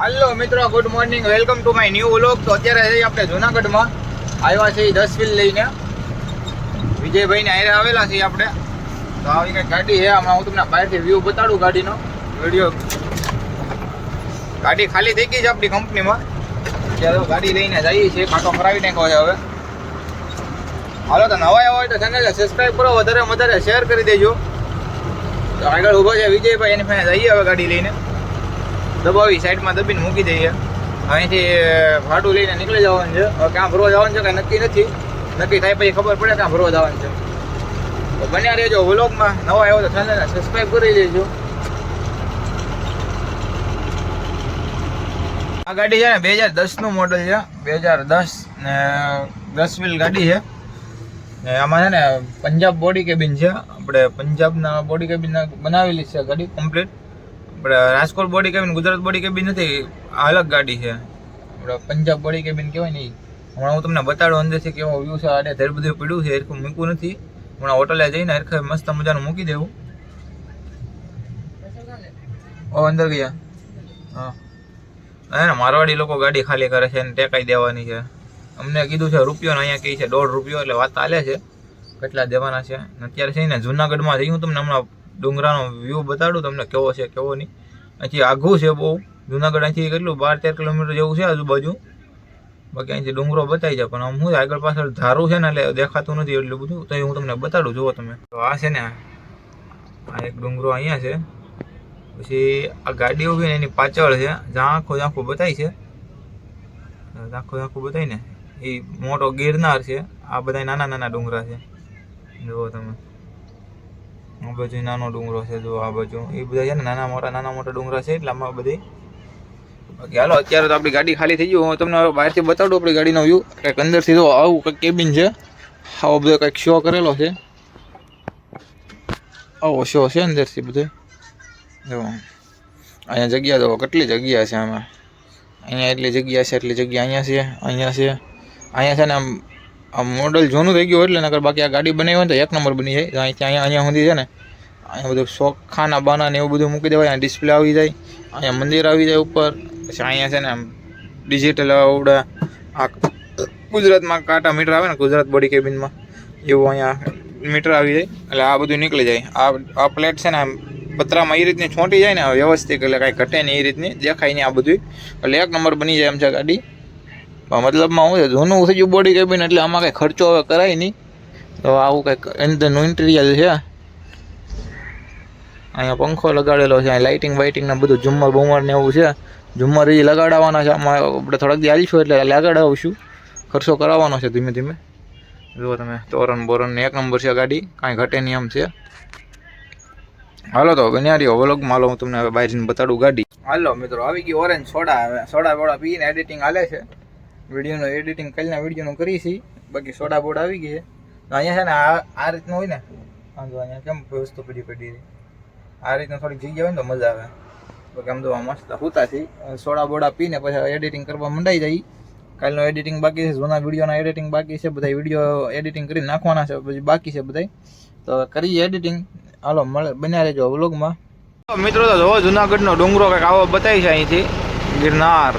હાલો મિત્રો good morning welcome to my new vlog તો અત્યારે આપણે જુનાગઢમાં. આવ્યા છે દસ વ્હીલ લઈને. વિજયભાઈને આયરે આવેલા છીએ આપણે. તો આવી કંઈક ગાડી છે. હમણાં હું તમને બહારથી વ્યૂ બતાડું ગાડીનો. વીડિયો ગાડી ખાલી થઈ ગઈ છે આપણી કંપનીમાં ત્યારે તો ગાડી લઈને જઈએ છીએ. કાંટો કરાવી નાખ્યો છે હવે. હાલો, તો નવા આવ્યા હોય તો ચેનલને સબસ્ક્રાઈબ કરો. વધારે વધારે શેર કરી દેજો. આગળ ઊભો છે વિજયભાઈ. એની પાસે જઈએ હવે ગાડી લઈને. દબાવી, સાઈડમાં દબીને મૂકી દઈએ. અહીંથી ભાડું લઈને નીકળી જવાનું છે. હવે ક્યાં ભરવા જવાનું છે કાંઈ નક્કી નથી. નક્કી થાય પછી ખબર પડે ક્યાં ભરવા જવાનું છે. તો બન્યા રહેજો વ્લોગમાં. નવા આવ્યો તો ચેનલને સબસ્ક્રાઈબ કરી દેજો આ ગાડી છે ને બે હજાર દસનું મોડલ છે. બે હજાર દસ ને, દસ વ્હીલ ગાડી છે. ને આમાં છે ને, પંજાબ બોડી કેબિન છે. આપણે પંજાબના બોડી કેબિન બનાવેલી છે ગાડી complete Rajkot body cabin Gujarat body cabin નથી આ અલગ ગાડી છે. આપણે પંજાબ બોડી કેબિન કહેવાય ને હમણાં હું તમને બતાડું અંદરથી કેવો વ્યૂ છે આડે ધેર બધું પીડ્યું છે હરખું મૂકવું નથી. હમણાં હોટલે જઈને હરખે મસ્ત મજાનું મૂકી દેવું. ઓ અંદર ગયા. હા. હે ને મારવાડી લોકો ગાડી ખાલી કરે છે અને ટેકાઈ દેવાની છે. અમને કીધું છે રૂપિયો અહીંયા કહે છે દોઢ રૂપિયો એટલે વાત ચાલે છે. કેટલા દેવાના છે? અત્યારે છે ને જુનાગઢમાં જઈ હું તમને હમણાં ડુંગરાનો વ્યૂ બતાડું તમને કેવો છે કેવો નહીં. અહીંથી આઘું છે બહુ. જુનાગઢ અહીંથી કેટલું બાર તેર કિલોમીટર જેવું છે આજુબાજુ. બાકી અહીંથી ડુંગરો બતાવી જાય પણ છે, આગળ પાછળ ધારું છે ને એટલે દેખાતું નથી એટલું બધું. તો હું તમને બતાડું જુઓ તમે. તો આ છે ને આ એક ડુંગરો અહીંયા છે. પછી આ ગાડી ઊભી ને એની પાછળ છે. આખો આખું બતાય છે. આખો આખું બતાય ને એ મોટો ગિરનાર છે. આ બધા નાના નાના ડુંગરા છે. જુઓ તમે. આ બાજુ નાનો ડુંગરો છે, જો આ બાજુ. એ બધા છે ને નાના મોટા નાના મોટા ડુંગરા છે એટલે આમાં બધી. બાકી હાલો, અત્યારે તો આપણી ગાડી ખાલી થઈ ગઈ. હું તમને બહારથી બતાડું આપણી ગાડીનો વ્યૂ કંઈક અંદરથી તો આવું કંઈક કેબિન છે. આવો બધો કંઈક શો કરેલો છે. આવો શો છે અંદરથી બધો. જો, અહીંયા જગ્યા તો કેટલી જગ્યા છે આમાં. અહીંયા એટલી જગ્યા છે, એટલી જગ્યા અહીંયા છે અહીંયા છે. અહીંયા છે ને આમ આમ મોડલ જૂનું થઈ ગયું એટલે નકર બાકી આ ગાડી બનાવી હોય તો એક નંબર બની જાય. અહીંથી અહીંયા અહીંયા સુધી છે ને, અહીંયા બધું શોખાના બાના ને એવું બધું મૂકી દેવાય, અહીંયા ડિસ્પ્લે આવી જાય, અહીંયા મંદિર આવી જાય ઉપર, પછી અહીંયા છે ને આમ ડિજિટલ આવડા. આ ગુજરાતમાં કાંટા મીટર આવે ને, ગુજરાત બોડી કેબિનમાં એવું અહીંયા મીટર આવી જાય, એટલે આ બધું નીકળી જાય. આ આ પ્લેટ છે ને આમ પતરામાં એ રીતની છોંટી જાય ને, વ્યવસ્થિત એટલે કાંઈ ઘટે નહીં એ રીતની, દેખાય નહીં આ બધું એટલે એક નંબર બની જાય એમ છે ગાડી. મતલબમાં છે, જૂનું થઈ ગયું બોડી કેબિન એટલે આમાં કંઈ ખર્ચો હવે કરાય નહીં. તો આવું કંઈક અંદરનું ઇન્ટિરિયર છે. અહીંયા પંખો લગાડેલો છે, અહીંયા લાઇટિંગ વાઇટિંગ ને બધું ઝુમ્મર બુમર ને એવું છે. ઝુમ્મર એ લગાડવાના છે, આમાં આપણે થોડાક દી આવીશું એટલે લગાડાવશું. ખર્ચો કરાવવાનો છે ધીમે ધીમે. જુઓ તમે, તોરણ બોરણ એક નંબર છે ગાડી, કાંઈ ઘટે નહીં એમ છે. હાલો તો બન્યા રહ્યો માલો હું તમને હવે બહાર જઈને બતાડું ગાડી. હાલો મિત્રો, આવી ગઈ ઓરેન્જ સોડા સોડા વોડા પીને એડિટિંગ હાલે છે. વિડીયોનું એડિટિંગ કાલના વિડીયોનો કરી છે બાકી સોડા બોડા આવી ગઈ છે. અહીંયા છે ને આ આ રીતનું હોય ને વાંધો અહીંયા કેમ વસ્તુ પડી પડી રહી? આ રીતનું થોડીક જગ્યા હોય ને તો મજા આવે. બાકી આમ તો મસ્ત હોતા સોડા બોડા પીને પછી એડિટિંગ કરવા મંડાઈ જાય. કાલનું એડિટિંગ બાકી છે, જૂના વિડીયોના એડિટિંગ બાકી છે બધા વીડિયો એડિટિંગ કરી નાખવાના છે, પછી બાકી છે બધા તો કરીએ એડિટિંગ હાલો, મળે બન્યા રહેજો વ્લોગમાં મિત્રો, તો જુનાગઢનો ડુંગરો કંઈક આવો બતાવી છે અહીંથી. ગિરનાર.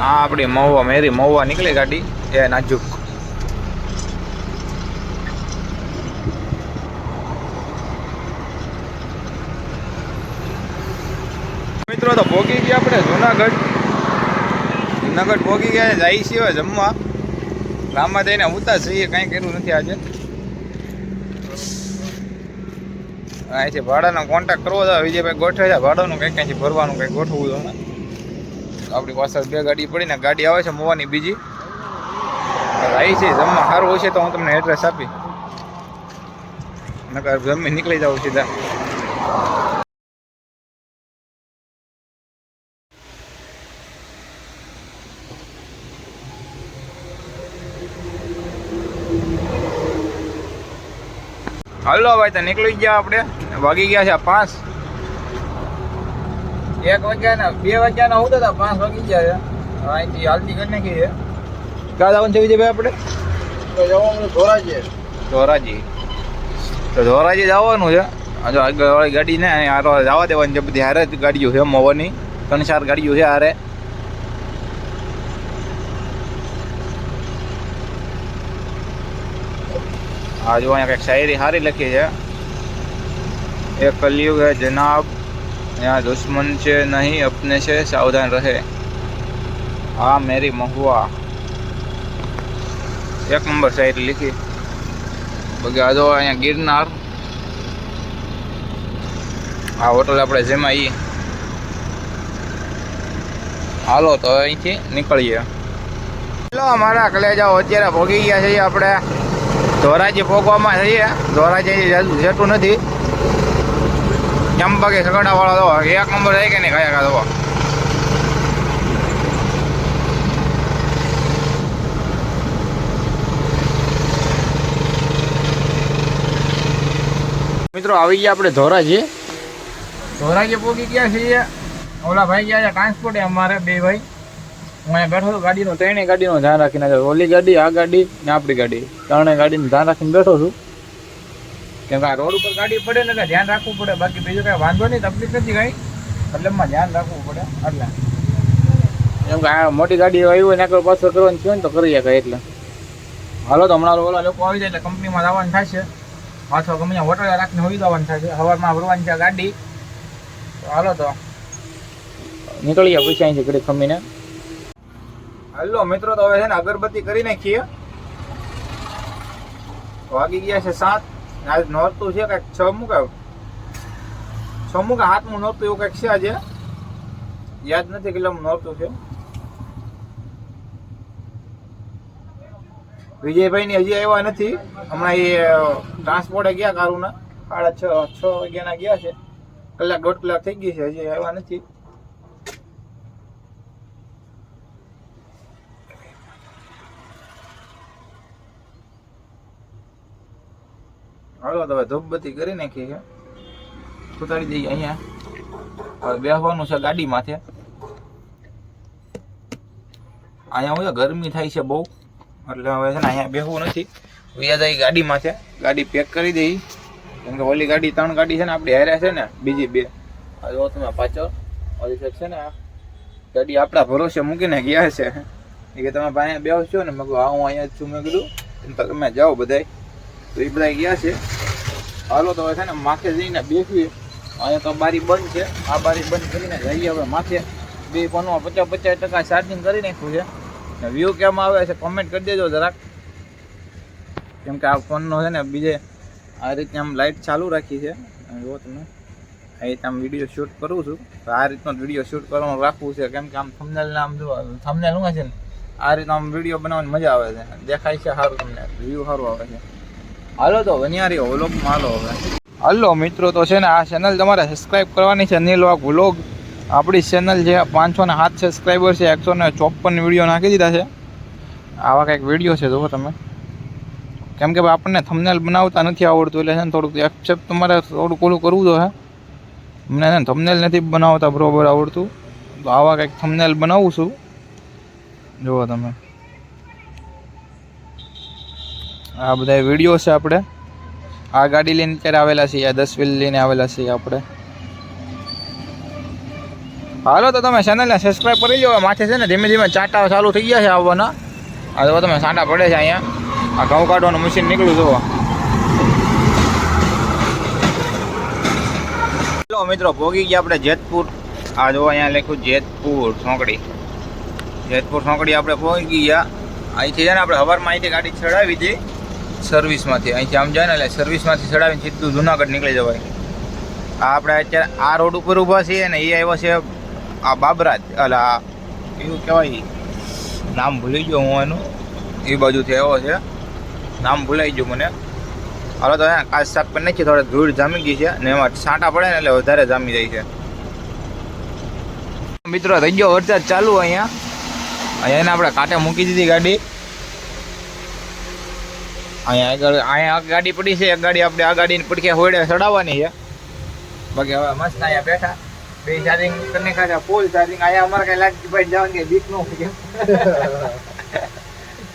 આ આપણી મહુવા મેરી, મહુવા નીકળી ગાડી. એ નાજુક. મિત્રો, તો ભોગી ગયા આપણે જુનાગઢ. જુનાગઢ ભોગી ગયા, જાય છીએ જમવા. ગામમાં જઈને ઉતા છીએ, કાંઈ કર્યું નથી આજે. અહીંથી ભાડાનો કોન્ટેક્ટ કરવો હતો વિજયભાઈ ગોઠવે છે. ભાડાનું કંઈક કંઈ ભરવાનું કંઈક ગોઠવવું હતું આપણી પાછળ બે ગાડી પડીને ગાડી આવે છે મોવાની બીજી. આવી છે, જમવા સારું હશે તો હું તમને એડ્રેસ આપી. નકર જમી નીકળી જાઉં સીધા. હાલો ભાઈ તો નીકળી ગયા આપણે. વાગી ગયા છે પાંચ. એક વાગ્યાના બે વાગ્યાના હું હતા પાંચ વાગી ગયા છે. અહીંથી હાલતી કરી નાખી છે. ક્યાં જવાનું છે ભાઈ આપણે? ધોરાજી. ધોરાજી. તો ધોરાજી જવાનું છે. જો આગળ ગાડી ને હારો જવા દેવાની છે. બધી હારે જ ગાડીઓ છે મોવાની. ત્રણ ચાર ગાડીઓ છે હારે. આ જો અહીંયા કંઈક શાયરી સારી લખી છે. એક કલયુગ હે જનાબ. यहाँ दुश्मन से नहीं अपने से सावधान रहे हाँ मेरी महुआ એક નંબર શાયરી લીખી બાકી આ જો અહીંયા ગિરનાર આ હોટલ આપણે જેમાં ઈ હાલો તો અહીંથી નીકળીએ ચલો અમારા કલેજાઓ અત્યારે ભોગી ગયા છીએ આપણે ધોરાજી ભોગવામાં છીએ ધોરાજી જતું નથી ચંપકે સગડા વાળો તો એક નંબર થાય કે નહીં કયા કા મિત્રો, આવી ગયા આપણે ધોરાજી. ધોરાજી પહોંચી ગયા છીએ. ઓલા ભાઈ ગયા છે ટ્રાન્સપોર્ટ અમારે, બે ભાઈ. હું અહીંયા બેઠો છું, ગાડીનો, ત્રણેય ગાડીનું ધ્યાન રાખીને. ઓલી ગાડી, આ ગાડી ને આપણી ગાડી. ત્રણેય ગાડીનું ધ્યાન રાખીને બેઠો છું. કેમ કે આ રોડ ઉપર ગાડી પડે ને એટલે ધ્યાન રાખવું પડે. બાકી બીજું કઈ વાંધો નહીં, તકલીફ નથી કઈ. મતલબમાં ધ્યાન રાખવું પડે. એટલે. એમ કે આ મોટી ગાડી આવી હોય ને પાછો કરવાનું થયું ને તો કરી શકાય એટલે. હાલો તો હમણાં ઓલા લોકો આવી જાય એટલે કંપનીમાં જવાનું થશે પાછો ગમે હોટલ રાખીને હોઈ જવાનું થશે સવારમાં ભરવાની છે ગાડી. હાલો તો. નીકળીએ પછી અહીંથી ઘડી ખમીને હાલો, મિત્રો, તો હવે છે ને, અગરબત્તી કરી નાખીએ. વાગી ગયા છે સાત. આજ નોરતું છે કાંઈક છ મુકા. છ મુકા હાથમાં નોરતું એવું કંઈક છે આજે. યાદ નથી કેટલામું નોરતું છે. વિજયભાઈ ની હજી આવ્યા નથી. હમણાં એ ટ્રાન્સપોર્ટે ગયા કારુના. સાડા છ છ વાગ્યાના ગયા છે. કલાક દોઢ કલાક થઈ ગઈ છે, હજી આવ્યા નથી. હાલો, તો હવે ધૂપબત્તી કરી નાખી છે. ઉતારી દઈએ અહીંયા. હવે બેસવાનું છે ગાડી માથે અહીંયા હું ગરમી થાય છે બહુ. એટલે હવે છે ને અહીંયા બેસવું નથી. વ્યાજ આવી ગાડી ગાડી પેક કરી દઈ. કેમ કે ઓલી ગાડી, ત્રણ ગાડી છે ને આપણી હારે છે ને, બીજી બે. હવે જો તમે પાછળ, ઓલી છે ને ગાડી આપણા ભરોસે મૂકીને ગયા છે. એ કે તમે અહીંયા બેસો ને? મેં હા અહીંયા જ છું. મેં કીધું તમે જાઓ બધાય. તો ગયા છે. હાલો તો હવે છે ને માથે જઈને બેસીએ. અહીંયા તો બારી બંધ છે. આ બારી બંધ કરીને જઈએ હવે માથે. બે ફોનમાં પચાસ પચાસ ટકા ચાર્જિંગ કરી નાખ્યું છે. ને વ્યૂ કેમ આવે છે કોમેન્ટ કરી દેજો જરાક. કેમ કે આ ફોનનો છે ને બીજે આ રીતે આમ લાઇટ ચાલુ રાખી છે. જુઓ તમે આ રીતે આમ વીડિયો શૂટ કરું છું, તો આ રીતનો વીડિયો શૂટ કરવાનું રાખવું છે. કેમ કે આમ થંબનેલ આમ જો થમનેલ શું છે ને? આ રીતનો આમ વીડિયો બનાવવાની મજા આવે છે. દેખાય છે સારું તમને. વ્યૂ સારું આવે છે. હાલો તો વનિયારી વ્લોગમાં હાલો હવે. હાલો મિત્રો, તો છે ને આ ચેનલ તમારે સબસ્ક્રાઈબ કરવાની છે અનિલ વાઘ વ્લોગ આપણી ચેનલ જે પાંચસો ને સાત સબસ્ક્રાઈબર છે, એકસો ને ચોપન વીડિયો નાખી દીધા છે. આવા કંઈક વીડિયો છે જુઓ તમે. કેમ કે આપણને થમનેલ બનાવતા નથી આવડતું, એટલે છે ને થોડુંક એક્સેપ્ટ તમારે થોડુંક ઓલું કરવું તો હે મને છે ને થમનેલ નથી બનાવતા બરાબર આવડતું. તો આવા કંઈક થમનેલ બનાવું છું. જુઓ તમે. આ બધા વીડિયો છે આપણે. આ ગાડી લઈને અત્યારે આવેલા છીએ, આ દસ વ્હીલ લઈને આવેલા છીએ આપણે. હાલો તો તમે ચેનલને સબસ્ક્રાઈબ કરી લો માથે છે ને ધીમે ધીમે ચાટા ચાલુ થઈ ગયા છે આવવાના. આ જો તમે સાંટા પડે છે અહીંયા. આ ઘઉં કાઢવાનું મશીન નીકળ્યું, જુઓ. હેલો મિત્રો, ભોગી ગયા આપણે જેતપુર. આ જો અહીંયા લખ્યું જેતપુર સોંકડી જેતપુર સોંકડી આપણે પહોંચી ગયા. અહીંથી છે ને આપણે હવારમાં અહીંથી ગાડી ચડાવી હતી. સર્વિસમાંથી અહીંથી આમ જાય ને એટલે સર્વિસમાંથી ચડાવીને સીધું જુનાગઢ નીકળી જવાય. આ આપણે અત્યારે આ રોડ ઉપર ઊભા છીએ ને એ આવ્યો છે આ બાબરાજ. એટલે આ એવું કહેવાય, નામ ભૂલી ગયો હું એનું. એ બાજુથી આવ્યો છે. નામ ભૂલાઈ ગયું મને. હાલો તો કાચ સાફ કરી નાખીએ થોડી ધૂળ જામી ગઈ છે ને એમાં છાંટા પડે ને એટલે વધારે જામી જાય છે. મિત્રો, થઈ ગયો વરસાદ ચાલુ અહીંયા. અહીંયા એને આપણે કાંટે મૂકી દીધી ગાડી. અહીંયા આગળ અહીંયા આ ગાડી પડી છે. એક ગાડી આપણે આ ગાડીની પડખે હોડે ચડાવવાની છે. બાકી હવે મસ્ત અહીંયા બેઠા. બે ચાર્જિંગ તને ખાતા ફૂલ ચાર્જિંગ અહીંયા અમારે કઈ લાગતી ભાઈ જવાનું કે બીક નો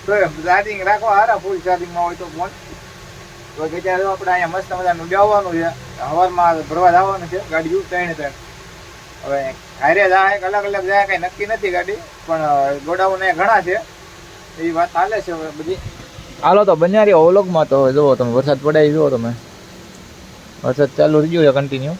તો ચાર્જિંગ રાખો હારા ફૂલ ચાર્જિંગમાં હોય તો ફોન તો કે ત્યારે આપણે અહીંયા મસ્ત મજાનું બેવાનું છે. હવારમાં ભરવા જવાનું છે. ગાડી ત્રણ ત્રણ. હવે હારે જાય અલગ અલગ જાય કઈ નક્કી નથી ગાડી પણ ગોડાઉન ઘણા છે. એ વાત ચાલે છે હવે બધી. હાલો તો બન્યા રહ્યો ઓલોગમાં તો જુઓ તમે, વરસાદ પડાય જુઓ તમે. વરસાદ ચાલુ રહી ગયો કન્ટિન્યુ